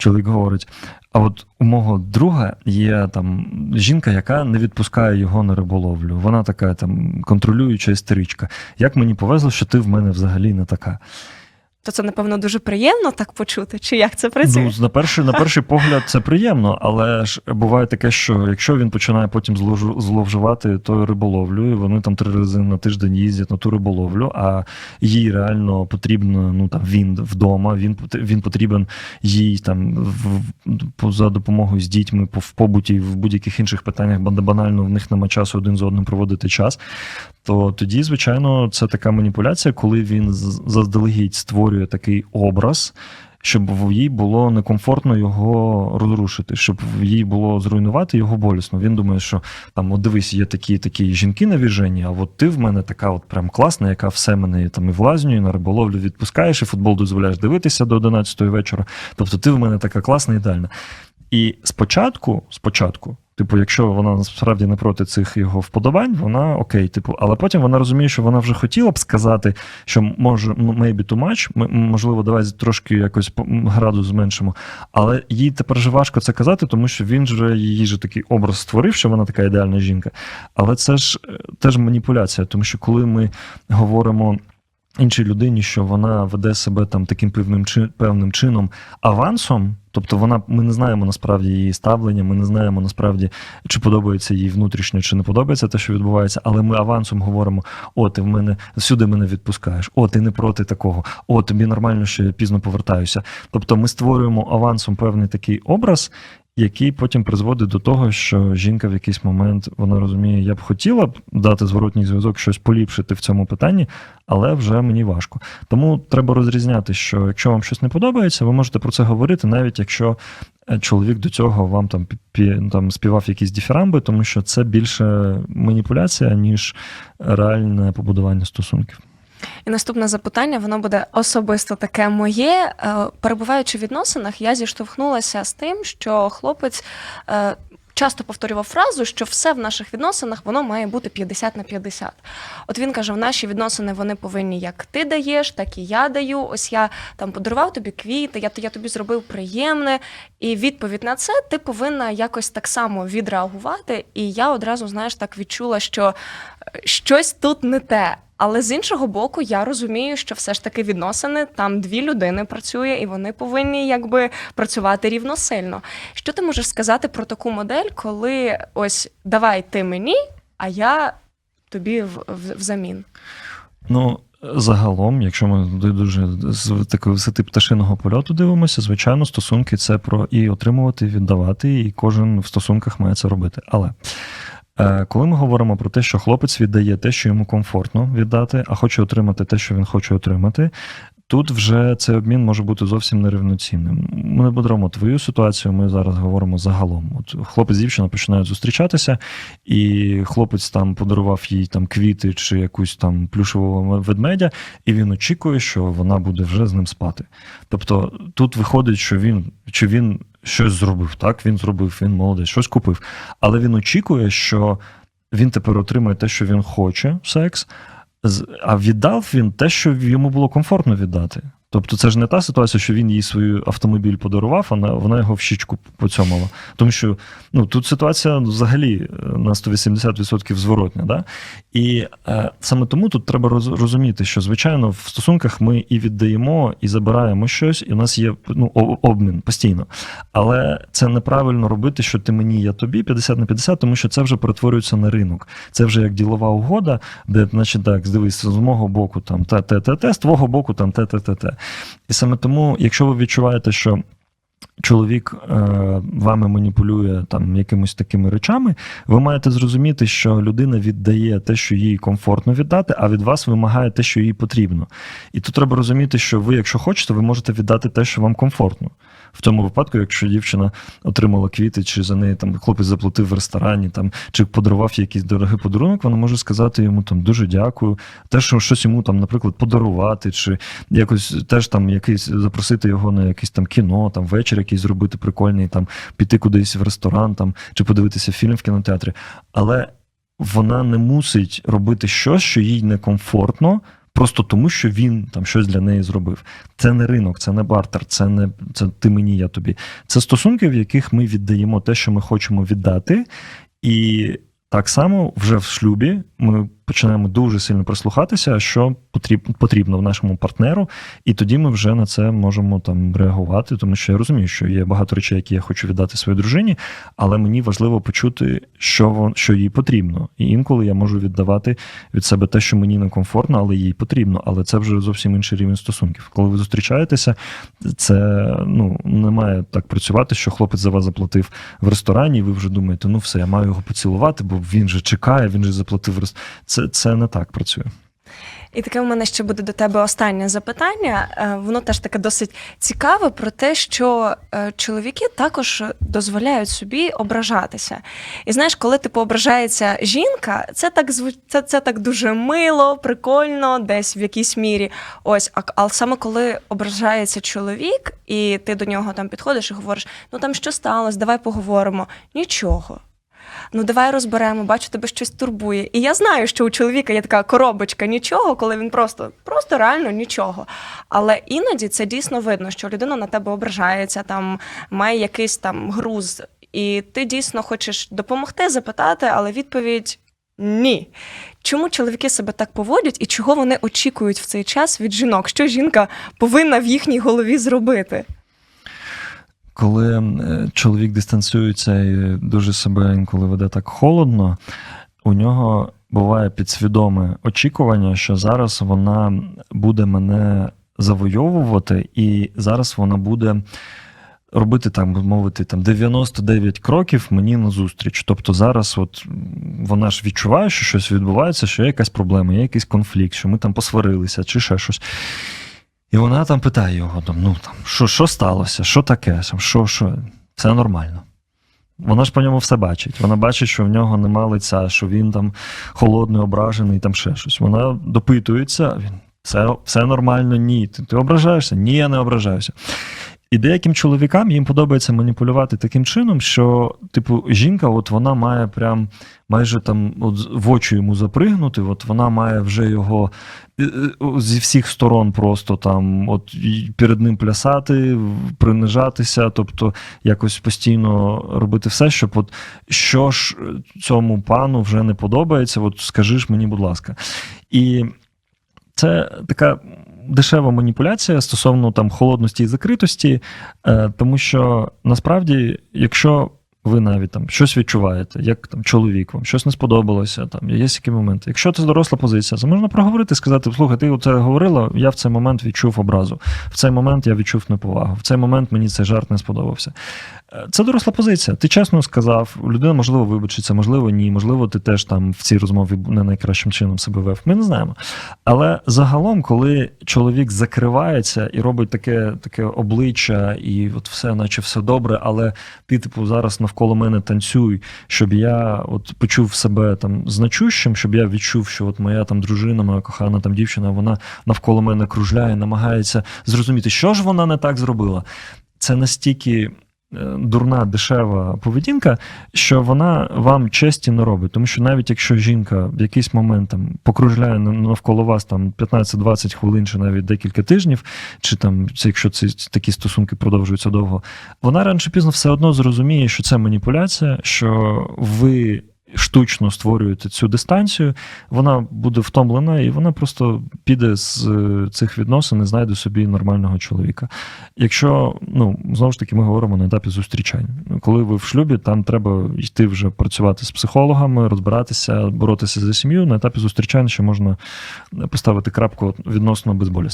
чоловік говорить: а от у мого друга є там жінка, яка не відпускає його на риболовлю. Вона така там контролююча істеричка. Як мені повезло, що ти в мене взагалі не така. То це, напевно, дуже приємно так почути, чи як це працює? Ну, на перший, на перший погляд, це приємно, але ж буває таке, що якщо він починає потім зловживати тою риболовлю, і вони там три рази на тиждень їздять на ту риболовлю, а їй реально потрібно, ну там він вдома, він він потрібен їй там в, за допомогою з дітьми в побуті, в будь-яких інших питаннях, банально в них нема часу один з одним проводити час. То тоді, звичайно, це така маніпуляція, коли він заздалегідь створює такий образ, щоб їй було некомфортно його розрушити, щоб їй було зруйнувати його болісно. Він думає, що там, от дивись, є такі такі жінки на віжені, а от ти в мене така от прям класна, яка все мене там і в лазню, і на риболовлю відпускаєш, і футбол дозволяєш дивитися до 11 вечора. Тобто ти в мене така класна, ідеальна. І спочатку, спочатку, типу, якщо вона насправді не проти цих його вподобань, вона окей, типу, але потім вона розуміє, що вона вже хотіла б сказати, що може, maybe too much, можливо, давай трошки якось градус зменшимо. Але їй тепер же важко це казати, тому що він же її же такий образ створив, що вона така ідеальна жінка. Але це ж е, теж маніпуляція, тому що коли ми говоримо. Іншій людині, що вона веде себе там таким певним певним чином авансом, тобто вона ми не знаємо насправді її ставлення, ми не знаємо насправді, чи подобається їй внутрішньо, чи не подобається те, що відбувається, але ми авансом говоримо: о, ти в мене всюди мене відпускаєш, о, ти не проти такого, о, тобі нормально, що я пізно повертаюся. Тобто ми створюємо авансом певний такий образ, який потім призводить до того, що жінка в якийсь момент вона розуміє, я б хотіла б дати зворотній зв'язок, щось поліпшити в цьому питанні, але вже мені важко. Тому треба розрізняти, що якщо вам щось не подобається, ви можете про це говорити, навіть якщо е, чоловік до цього вам там там співав якісь діфірамби, тому що це більше маніпуляція, ніж реальне побудування стосунків. І наступне запитання, воно буде особисто таке моє. Е, Перебуваючи в відносинах, я зіштовхнулася з тим, що хлопець. е, Часто повторював фразу, що все в наших відносинах воно має бути 50 на 50. От він каже: в наші відносини вони повинні як ти даєш, так і я даю. Ось я там подарував тобі квіти, я, я тобі зробив приємне. І відповідь на це ти повинна якось так само відреагувати. І я одразу, знаєш, так відчула, що щось тут не те. Але з іншого боку, я розумію, що все ж таки відносини там дві людини працює, і вони повинні якби працювати рівносильно. Що ти можеш сказати про таку модель, коли ось давай ти мені, а я тобі в, в, взамін? Ну, загалом, якщо ми дуже з такої висоти пташиного польоту дивимося, звичайно, стосунки це про і отримувати, і віддавати, і кожен в стосунках має це робити. Але коли ми говоримо про те, що хлопець віддає те, що йому комфортно віддати, а хоче отримати те, що він хоче отримати. Тут вже цей обмін може бути зовсім нерівноцінним. Ми не беремо твою ситуацію, ми зараз говоримо загалом. От хлопець і дівчина починають зустрічатися, і хлопець там подарував їй там квіти чи якусь там плюшевого ведмедя, і він очікує, що вона буде вже з ним спати. Тобто тут виходить, що він чи він щось зробив, так він зробив, він молодець, щось купив. Але він очікує, що він тепер отримає те, що він хоче, секс. А віддав він те, що йому було комфортно віддати. Тобто це ж не та ситуація, що він їй свій автомобіль подарував, а вона, його в щічку поцьомала. Тому що ну, тут ситуація взагалі е, на 180% зворотня. Да? І е, саме тому тут треба розуміти, що звичайно в стосунках ми і віддаємо, і забираємо щось, і у нас є ну, обмін постійно. Але це неправильно робити, що ти мені, я тобі 50 на 50, тому що це вже перетворюється на ринок. Це вже як ділова угода, де, значить, так, дивись, з мого боку там те, те, те, з твого боку там те, те, те. І саме тому, якщо ви відчуваєте, що чоловік е, вами маніпулює там якимись такими речами, ви маєте зрозуміти, що людина віддає те, що їй комфортно віддати, а від вас вимагає те, що їй потрібно. І тут треба розуміти, що ви, якщо хочете, ви можете віддати те, що вам комфортно. В тому випадку, якщо дівчина отримала квіти, чи за неї там хлопець заплатив в ресторані, там чи подарував якийсь дорогий подарунок, вона може сказати йому там дуже дякую. Те, що щось йому там, наприклад, подарувати, чи якось теж там якийсь запросити його на якесь там кіно, там вечір якийсь зробити прикольний, там піти кудись в ресторан, там чи подивитися фільм в кінотеатрі. Але вона не мусить робити щось, що їй некомфортно Просто тому, що він там щось для неї зробив. Це не ринок, це не бартер, це не це ти мені, я тобі. Це стосунки, в яких ми віддаємо те, що ми хочемо віддати, і так само вже в шлюбі ми починаємо дуже сильно прислухатися, що потрібно, в нашому партнеру, і тоді ми вже на це можемо там реагувати, тому що я розумію, що є багато речей, які я хочу віддати своїй дружині, але мені важливо почути, що вон, що їй потрібно. І інколи я можу віддавати від себе те, що мені некомфортно, але їй потрібно. Але це вже зовсім інший рівень стосунків. Коли ви зустрічаєтеся, це ну не має так працювати, що хлопець за вас заплатив в ресторані, і ви вже думаєте, ну все, я маю його поцілувати, бо він же чекає, він же заплатив. Це, це не так працює. І таке у мене ще буде до тебе останнє запитання. Е, Воно теж таке досить цікаве про те, що е, чоловіки також дозволяють собі ображатися. І знаєш, коли типу ображається жінка, це так це, це так дуже мило, прикольно, десь в якійсь мірі. Ось, а, а саме коли ображається чоловік, і ти до нього там підходиш і говориш: ну там що сталося, давай поговоримо. Нічого. Ну, давай розберемо, бачу, тебе щось турбує. І я знаю, що у чоловіка є така коробочка нічого, коли він просто, просто реально нічого. Але іноді це дійсно видно, що людина на тебе ображається, там має якийсь там груз, і ти дійсно хочеш допомогти, запитати, але відповідь ні. Чому чоловіки себе так поводять і чого вони очікують в цей час від жінок? Що жінка повинна в їхній голові зробити? Коли е, чоловік дистанціюється і дуже себе інколи веде так холодно, у нього буває підсвідоме очікування, що зараз вона буде мене завойовувати, і зараз вона буде робити би мовити, там 99 кроків мені назустріч. Тобто зараз, от вона ж відчуває, що щось відбувається, що є якась проблема, є якийсь конфлікт, що ми там посварилися чи ще щось. І вона там питає його: там, ну там, що, що сталося, що таке, що, що, все нормально. Вона ж по ньому все бачить. Вона бачить, що в нього нема лиця, що він там холодний, ображений, там ще щось. Вона допитується, він все, все нормально, ні. Ти, ти ображаєшся? Ні, я не ображаюся. І деяким чоловікам їм подобається маніпулювати таким чином, що, типу, жінка, от вона має прям майже там от в очі йому запригнути, от вона має вже його е, е, зі всіх сторон просто там, от перед ним плясати, принижатися, тобто якось постійно робити все, щоб от що ж цьому пану вже не подобається, от скажи ж мені, будь ласка. І це така дешева маніпуляція стосовно там холодності і закритості, е, тому що насправді, якщо ви навіть там щось відчуваєте, як там чоловік вам щось не сподобалося, там є які моменти. Якщо це доросла позиція, це можна проговорити, сказати: слухай, ти оце говорила, я в цей момент відчув образу, в цей момент я відчув неповагу, в цей момент мені цей жарт не сподобався. Е, Це доросла позиція. Ти чесно сказав, людина, можливо, вибачиться, можливо, ні. Можливо, ти теж там в цій розмові не найкращим чином себе вев. Ми не знаємо. Але загалом, коли чоловік закривається і робить таке, таке обличчя, і от все, наче все добре, але ти, типу, зараз навколо мене танцюй, щоб я от почув себе там значущим, щоб я відчув, що от моя там дружина, моя кохана там дівчина, вона навколо мене кружляє, намагається зрозуміти, що ж вона не так зробила. Це настільки дурна, дешева поведінка, що вона вам честі не робить. Тому що навіть якщо жінка в якийсь момент там покружляє навколо вас там 15-20 хвилин, чи навіть декілька тижнів, чи там це, якщо ці такі стосунки продовжуються довго, вона рано пізно все одно зрозуміє, що це маніпуляція, що ви. Штучно створюєте цю дистанцію, вона буде втомлена, і вона просто піде з е, цих відносин і знайде собі нормального чоловіка. Якщо ну знову ж таки ми говоримо на етапі зустрічань, коли ви в шлюбі, там треба йти вже працювати з психологами, розбиратися, боротися за сім'ю. На етапі зустрічань ще можна поставити крапку відносно безболісно.